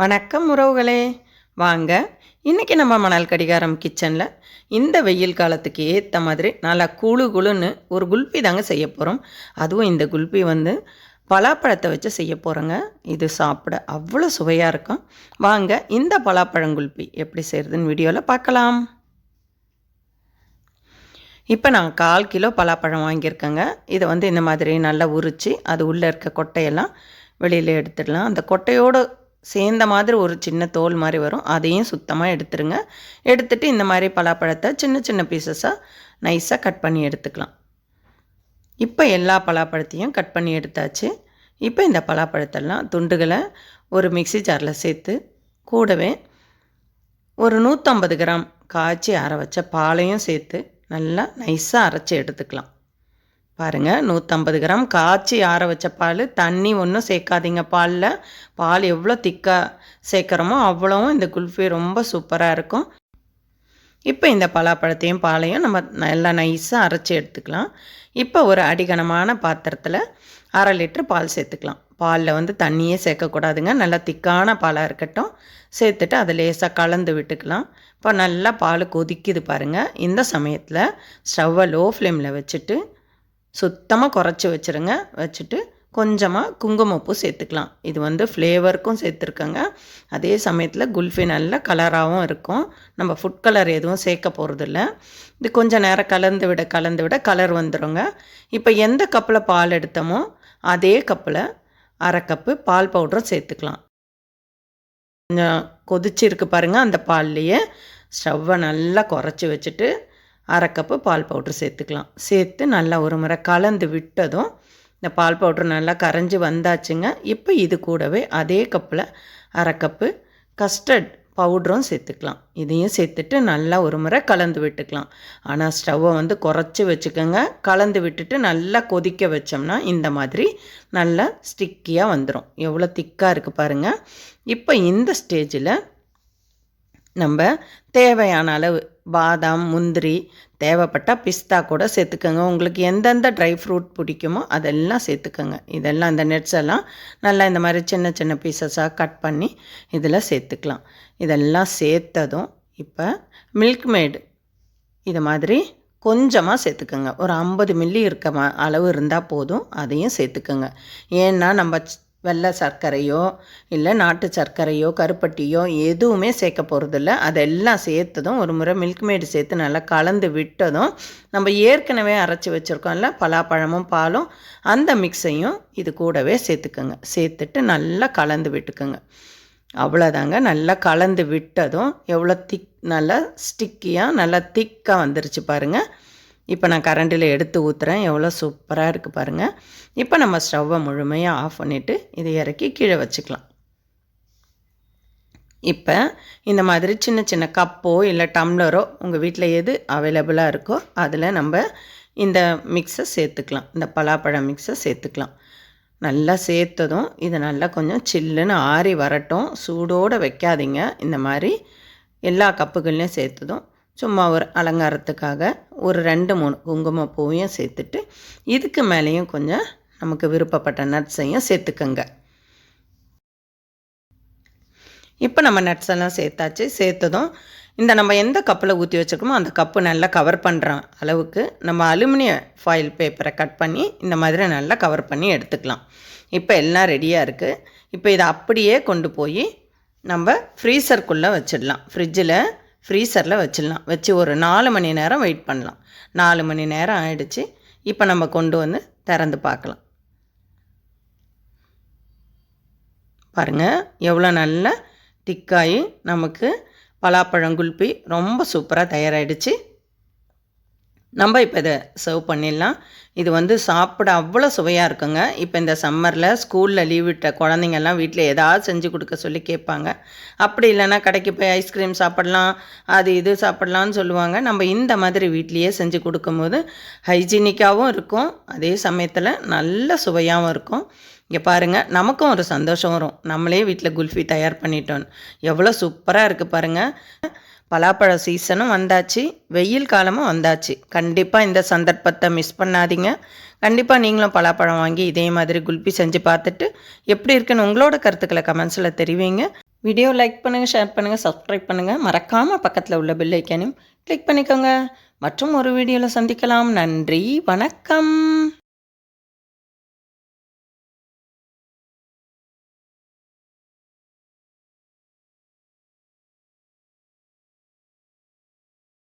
வணக்கம் உறவுகளே. வாங்க இன்றைக்கி நம்ம மணல் கடிகாரம் கிச்சனில் இந்த வெயில் காலத்துக்கு ஏற்ற மாதிரி நல்லா குழு குழுன்னு ஒரு குல்பி தாங்க செய்ய போகிறோம் அதுவும் இந்த குல்பி வந்து பலாப்பழத்தை வச்சு செய்ய போகிறோங்க இது சாப்பிட அவ்வளோ சுவையாக இருக்கும். வாங்க இந்த பலாப்பழங்குல்பி எப்படி செய்கிறதுன்னு வீடியோவில் பார்க்கலாம். இப்போ நான் கால் கிலோ பலாப்பழம் வாங்கியிருக்கேங்க. இதை வந்து இந்த மாதிரி நல்லா உரித்து அது உள்ளே இருக்க கொட்டையெல்லாம் வெளியில் எடுத்துடலாம். அந்த கொட்டையோடு சேர்ந்த மாதிரி ஒரு சின்ன தோல் மாதிரி வரும். அதையும் சுத்தமாக எடுத்துருங்க. எடுத்துகிட்டு இந்த மாதிரி பலாப்பழத்தை சின்ன சின்ன பீசஸாக நைஸாக கட் பண்ணி எடுத்துக்கலாம். இப்போ எல்லா பலாப்பழத்தையும் கட் பண்ணி எடுத்தாச்சு. இப்போ இந்த பலாப்பழத்தெல்லாம் துண்டுகளை ஒரு மிக்சி ஜாரில் சேர்த்து கூடவே ஒரு நூற்றம்பது கிராம் காய்ச்சி அரை வச்ச பாலையும் சேர்த்து நல்லா நைஸாக அரைச்சி எடுத்துக்கலாம். பாருங்கள் நூற்றம்பது கிராம் காய்ச்சி ஆற வச்ச பால் தண்ணி ஒன்றும் சேர்க்காதீங்க பாலில். பால் எவ்வளோ திக்காக சேர்க்குறோமோ அவ்வளோவும் இந்த குல்ஃபி ரொம்ப சூப்பராக இருக்கும். இப்போ இந்த பலாப்பழத்தையும் பாலையும் நம்ம நல்லா நைஸாக அரைச்சி எடுத்துக்கலாம். இப்போ ஒரு அடிகனமான பாத்திரத்தில் அரை லிட்டர் பால் சேர்த்துக்கலாம். பாலில் வந்து தண்ணியே சேர்க்கக்கூடாதுங்க. நல்லா திக்கான பாலாக இருக்கட்டும். சேர்த்துட்டு அதை லேசாக கலந்து விட்டுக்கலாம். இப்போ நல்லா பால் கொதிக்குது பாருங்கள் இந்த சமயத்தில் ஸ்டவ்வை லோ ஃப்ளேமில் வச்சுட்டு சுத்தமாக குறைச்சி வச்சுருங்க. வச்சுட்டு கொஞ்சமாக குங்குமப்பூ சேர்த்துக்கலாம். இது வந்து ஃப்ளேவருக்கும் சேர்த்துருக்கங்க. அதே சமயத்தில் குல்ஃபி நல்ல கலராகவும் இருக்கும். நம்ம ஃபுட் கலர் எதுவும் சேர்க்க போகிறதில்ல இது கொஞ்சம் நேரம் கலந்து விட கலந்து விட கலர் வந்துடுங்க இப்போ எந்த கப்பில் பால் எடுத்தோமோ அதே கப்பில் அரை கப்பு பால் பவுடரும் சேர்த்துக்கலாம். கொஞ்சம் கொதிச்சிருக்கு பாருங்கள் அந்த பால்லையே. ஸ்டவ்வை நல்லா குறைச்சி வச்சுட்டு அரை கப்பு பால் பவுட்ரு சேர்த்துக்கலாம். சேர்த்து நல்லா ஒரு முறை கலந்து விட்டதும் இந்த பால் பவுட்ரு நல்லா கரைஞ்சி வந்தாச்சுங்க. இப்போ இது கூடவே அதே கப்பில் அரை கப்பு கஸ்டர்ட் பவுட்ரும் சேர்த்துக்கலாம். இதையும் சேர்த்துட்டு நல்லா ஒரு முறை கலந்து விட்டுக்கலாம். ஆனால் ஸ்டவ்வை வந்து குறைச்சி வச்சுக்கோங்க. கலந்து விட்டுட்டு நல்லா கொதிக்க வச்சோம்னா இந்த மாதிரி நல்லா ஸ்டிக்கியாக வந்துடும் எவ்வளோ திக்காக இருக்குது பாருங்கள் இப்போ இந்த ஸ்டேஜில் நம்ம தேவையான அளவு பாதாம் முந்திரி தேவைப்பட்டால் பிஸ்தா கூட சேர்த்துக்கோங்க. உங்களுக்கு எந்தெந்த ட்ரை ஃப்ரூட் பிடிக்குமோ அதெல்லாம் சேர்த்துக்கோங்க. இதெல்லாம் இந்த நெட்ஸ் எல்லாம் நல்லா இந்த மாதிரி சின்ன சின்ன பீசஸாக கட் பண்ணி இதில் சேர்த்துக்கலாம். இதெல்லாம் சேர்த்ததும் இப்போ மில்க் மேடு இது மாதிரி கொஞ்சமாக சேர்த்துக்கோங்க. ஒரு ஐம்பது மில்லி இருக்க அளவு இருந்தால் போதும் அதையும் சேர்த்துக்கோங்க. ஏன்னா நம்ம வெள்ளை சர்க்கரையோ இல்லை நாட்டு சர்க்கரையோ கருப்பட்டியோ எதுவுமே சேர்க்க போகிறதில்ல அதெல்லாம் சேர்த்ததும் ஒரு முறை மில்க் மேடு சேர்த்து நல்லா கலந்து விட்டதும் நம்ம ஏற்கனவே அரைச்சி வச்சுருக்கோம்ல பலாப்பழமும் பாலும் அந்த மிக்ஸையும் இது கூடவே சேர்த்துக்கோங்க. சேர்த்துட்டு நல்லா கலந்து விட்டுக்கோங்க. அவ்வளோதாங்க நல்லா கலந்து விட்டதும் எவ்வளோ திக் நல்லா ஸ்டிக்கியாக நல்லா திக்காக வந்துருச்சு பாருங்கள் இப்போ நான் கரண்டில் எடுத்து ஊற்றுறேன் எவ்வளோ சூப்பராக இருக்குது பாருங்கள் இப்போ நம்ம ஸ்டவ்வை முழுமையாக ஆஃப் பண்ணிவிட்டு இதை இறக்கி கீழே வச்சுக்கலாம். இப்போ இந்த மாதிரி சின்ன சின்ன கப்போ இல்லை டம்ளரோ உங்கள் வீட்டில் எது அவைலபிளாக இருக்கோ அதில் நம்ம இந்த மிக்ஸை சேர்த்துக்கலாம். இந்த பலாப்பழம் மிக்ஸை சேர்த்துக்கலாம். நல்லா சேர்த்ததும் இதை நல்லா கொஞ்சம் சில்லுன்னு ஆறி வரட்டும். சூடோடு வைக்காதீங்க. இந்த மாதிரி எல்லா கப்புகள்லையும் சேர்த்ததும் சும்மா ஒரு அலங்காரத்துக்காக ஒரு ரெண்டு மூணு குங்குமப்பூவையும் சேர்த்துட்டு இதுக்கு மேலேயும் கொஞ்சம் நமக்கு விருப்பப்பட்ட நட்ஸையும் சேர்த்துக்கோங்க. இப்போ நம்ம நட்ஸ் எல்லாம் சேர்த்தாச்சு. சேர்த்ததும் இந்த நம்ம எந்த கப்பில் ஊற்றி வச்சுருக்கோமோ அந்த கப்பு நல்லா கவர் பண்ணுற அளவுக்கு நம்ம அலுமினிய ஃபாயில் பேப்பரை கட் பண்ணி இந்த மாதிரி நல்லா கவர் பண்ணி எடுத்துக்கலாம். இப்போ எல்லாம் ரெடியாக இருக்குது இப்போ இதை அப்படியே கொண்டு போய் நம்ம ஃப்ரீசருக்குள்ளே வச்சிடலாம். ஃப்ரிட்ஜில் ஃப்ரீசரில் வச்சிடலாம். வச்சு ஒரு நாலு மணி நேரம் வெயிட் பண்ணலாம். நாலு மணி நேரம் ஆயிடுச்சு. இப்போ நம்ம கொண்டு வந்து திறந்து பார்க்கலாம். பாருங்கள் எவ்வளோ நல்ல திக்காயி நமக்கு பலாப்பழம் குல்பி ரொம்ப சூப்பராக தயாராகிடுச்சு நம்ம இப்போ இதை சர்வ் பண்ணிடலாம். இது வந்து சாப்பிட அவ்வளோ சுவையாக இருக்குங்க. இப்போ இந்த சம்மரில் ஸ்கூலில் லீவ் விட்ட குழந்தைங்கள்லாம் வீட்டில் ஏதாவது செஞ்சு கொடுக்க சொல்லி கேட்பாங்க. அப்படி இல்லைன்னா கடைக்கு போய் ஐஸ்கிரீம் சாப்பிட்லாம் அது இது சாப்பிட்லான்னு சொல்லுவாங்க. நம்ம இந்த மாதிரி வீட்லேயே செஞ்சு கொடுக்கும்போது ஹைஜீனிக்காகவும் இருக்கும். அதே சமயத்தில் நல்ல சுவையாகவும் இருக்கும். இங்கே பாருங்கள் நமக்கும் ஒரு சந்தோஷம் வரும். நம்மளே வீட்டில் குல்ஃபி தயார் பண்ணிட்டோன்னு எவ்வளோ சூப்பராக இருக்குது பாருங்கள் பலாப்பழ சீசனும் வந்தாச்சு. வெயில் காலமும் வந்தாச்சு. கண்டிப்பாக இந்த சந்தர்ப்பத்தை மிஸ் பண்ணாதீங்க. கண்டிப்பாக நீங்களும் பலாப்பழம் வாங்கி இதே மாதிரி குல்பி செஞ்சு பார்த்துட்டு எப்படி இருக்குன்னு உங்களோட கருத்துக்களை கமெண்ட்ஸில் தெரிவிங்க. வீடியோ லைக் பண்ணுங்கள் ஷேர் பண்ணுங்கள் சப்ஸ்கிரைப் பண்ணுங்கள் மறக்காமல் பக்கத்தில் உள்ள பெல் ஐக்கானையும் கிளிக் பண்ணிக்கோங்க. மற்றும் ஒரு வீடியோவில் சந்திக்கலாம். நன்றி வணக்கம்.